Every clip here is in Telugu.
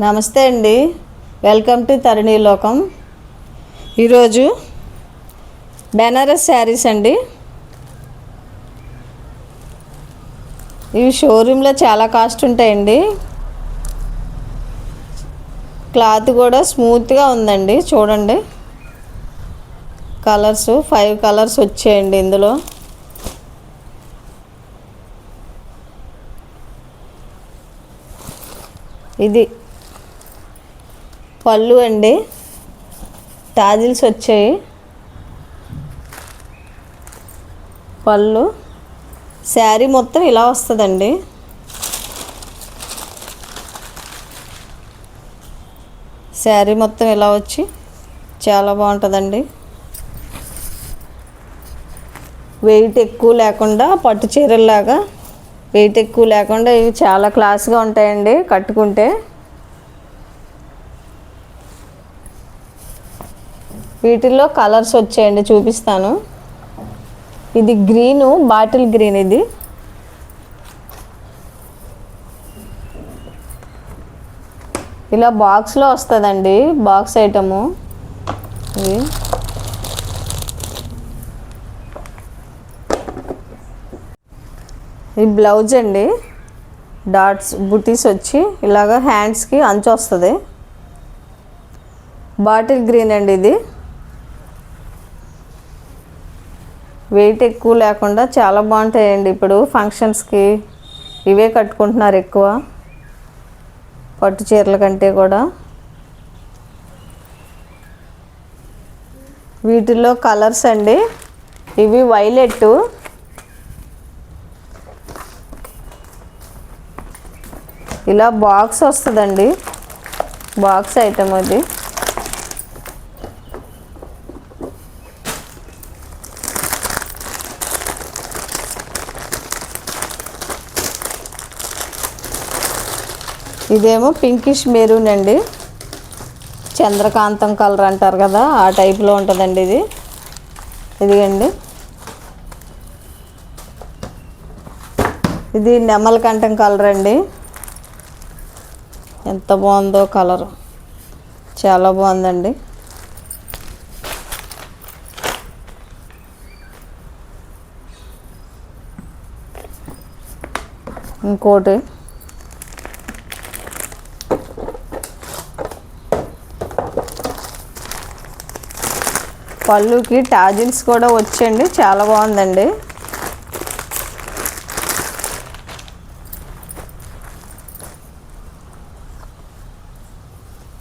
నమస్తే అండి. వెల్కమ్ టు తరుణీ లోకం. ఈరోజు బెనారస్ శారీస్ అండి. ఇవి షోరూంలో చాలా కాస్ట్ ఉంటాయండి. క్లాత్ కూడా స్మూత్గా ఉందండి. చూడండి. కలర్స్ ఫైవ్ కలర్స్ వచ్చాయండి ఇందులో. ఇది పళ్ళు అండి. టాజిల్స్ వచ్చాయి. పళ్ళు. శారీ మొత్తం ఇలా వస్తుందండి. శారీ మొత్తం ఇలా వచ్చి చాలా బాగుంటుందండి. వెయిట్ ఎక్కువ లేకుండా పట్టు చీరల్లాగా వెయిట్ ఎక్కువ లేకుండా ఇవి చాలా క్లాస్గా ఉంటాయండి కట్టుకుంటే. వీటిల్లో కలర్స్ వచ్చాయండి చూపిస్తాను. ఇది గ్రీను బాటిల్ గ్రీన్ ఇది. ఇలా బాక్స్లో వస్తుందండి బాక్స్ ఐటము. ఇది. ఈ బ్లౌజ్ అండి. డాట్స్ బుటీస్ వచ్చి ఇలాగ హ్యాండ్స్కి అంచు వస్తుంది బాటిల్ గ్రీన్ అండి ఇది. వెయిట్ ఎక్కువ లేకుండా చాలా బాగుంటాయండి. ఇప్పుడు ఫంక్షన్స్కి ఇవే కట్టుకుంటున్నారు ఎక్కువ. పట్టు చీరల కంటే కూడా. వీటిల్లో కలర్స్ అండి. ఇవి వైలెట్ ఇలా బాక్స్ వస్తుందండి. బాక్స్ ఐటమ్ అది. ఇదేమో పింకిష్ మెరూన్ అండి. చంద్రకాంతం కలర్ అంటారు కదా ఆ టైప్లో ఉంటుందండి ఇది. ఇదిగండి. ఇది నెమలకంఠం కలర్ అండి. ఎంత బాగుందో కలర్. చాలా బాగుందండి. ఇంకోటి. పళ్ళుకి టాజిల్స్ కూడా వచ్చండి చాలా బాగుందండి.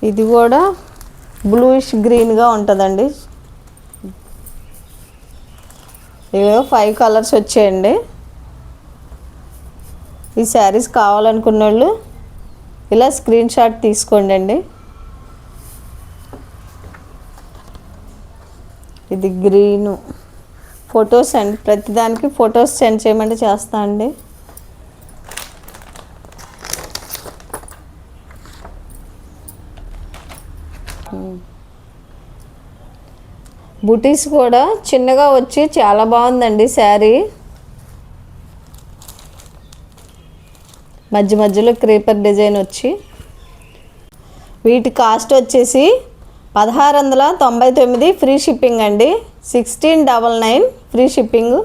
ఇది కూడా బ్లూయిష్ గ్రీన్గా ఉంటుందండి. ఇవో ఫైవ్ కలర్స్ వచ్చాయండి. ఈ శారీస్ కావాలనుకున్న వాళ్ళు ఇలా స్క్రీన్ షాట్ తీసుకోండి అండి ఇది గ్రీను ఫొటోస్ అండి ప్రతిదానికి ఫొటోస్ సెండ్ చేయమంటే చేస్తా అండి. Hmm. బుటీస్ కూడా చిన్నగా వచ్చి చాలా బాగుందండి శారీ. మధ్య మధ్యలో క్రీపర్ డిజైన్ వచ్చి. వీటి కాస్ట్ వచ్చేసి పదహారు వందల తొంభై తొమ్మిది ఫ్రీ షిప్పింగ్ అండి. Sixteen double nine free shipping.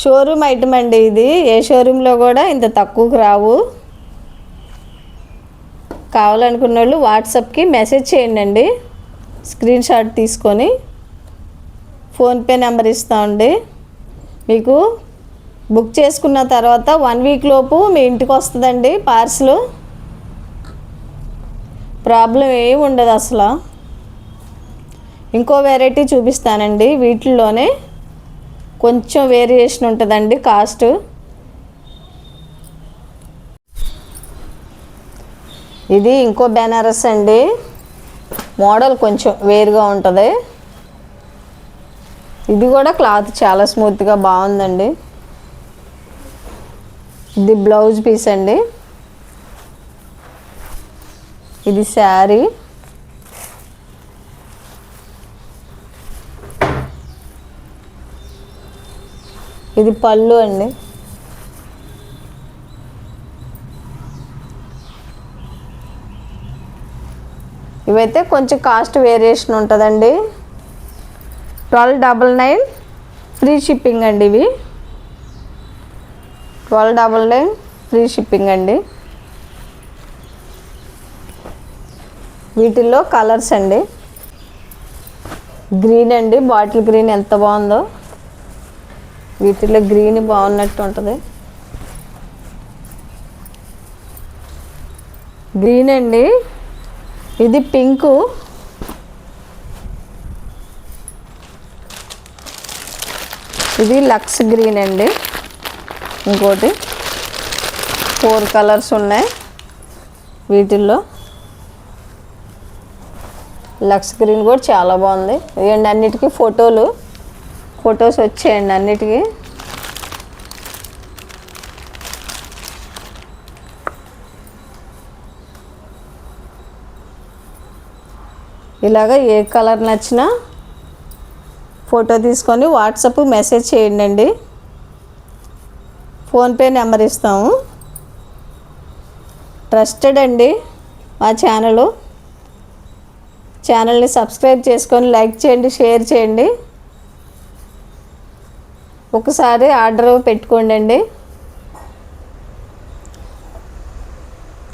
Showroom item అండి ఇది. ఏ షోరూంలో కూడా ఇంత తక్కువకు రావు. కావాలనుకున్న వాళ్ళు వాట్సాప్కి మెసేజ్ చేయండి అండి. స్క్రీన్ షాట్ తీసుకొని. ఫోన్పే నెంబర్ ఇస్తామండి మీకు బుక్ చేసుకున్న తర్వాత వన్ వీక్ లోపు మీ ఇంటికి వస్తుందండి పార్సల్. ప్రాబ్లం ఏమి ఉండదు అసలు. ఇంకో వెరైటీ చూపిస్తానండి. వీటిల్లోనే కొంచెం వేరియేషన్ ఉంటుందండి కాస్ట్. ఇది ఇంకో బెనారస్ అండి. మోడల్ కొంచెం వేరుగా ఉంటుంది. ఇది కూడా క్లాత్ చాలా స్మూత్గా బాగుందండి. ఇది బ్లౌజ్ పీస్ అండి. ఇది శారీ. ఇది పళ్ళు అండి. ఇవైతే కొంచెం కాస్ట్ వేరియేషన్ ఉంటుందండి. Twelve double nine free shipping అండి ఇవి. Twelve double nine free shipping అండి. వీటిల్లో కలర్స్ అండి. గ్రీన్ అండి బాటిల్ గ్రీన్ ఎంత బాగుందో. వీటిలో గ్రీన్ బాగున్నట్టు ఉంటుంది. గ్రీన్ అండి. ఇది పింకు. ఇది లక్స్ గ్రీన్ అండి. ఇంకోటి ఫోర్ కలర్స్ ఉన్నాయి వీటిల్లో. లక్స్ గ్రీన్ కూడా చాలా బాగుంది. ఇవ్వండి అన్నిటికీ ఫోటోలు. ఫొటోస్ వచ్చేయండి అన్నిటికీ. ఇలాగ ఏ కలర్ నచ్చినా ఫోటో తీసుకొని వాట్సాప్ మెసేజ్ చేయండి అండి. ఫోన్పే నెంబర్ ఇస్తాము. ట్రస్టెడ్ అండి మా ఛానల్. ఛానల్ని సబ్స్క్రైబ్ చేసుకొని లైక్ చేయండి షేర్ చేయండి. ఒకసారి ఆర్డర్ పెట్టుకోండి అండి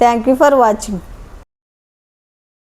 థ్యాంక్ యూ ఫర్ వాచింగ్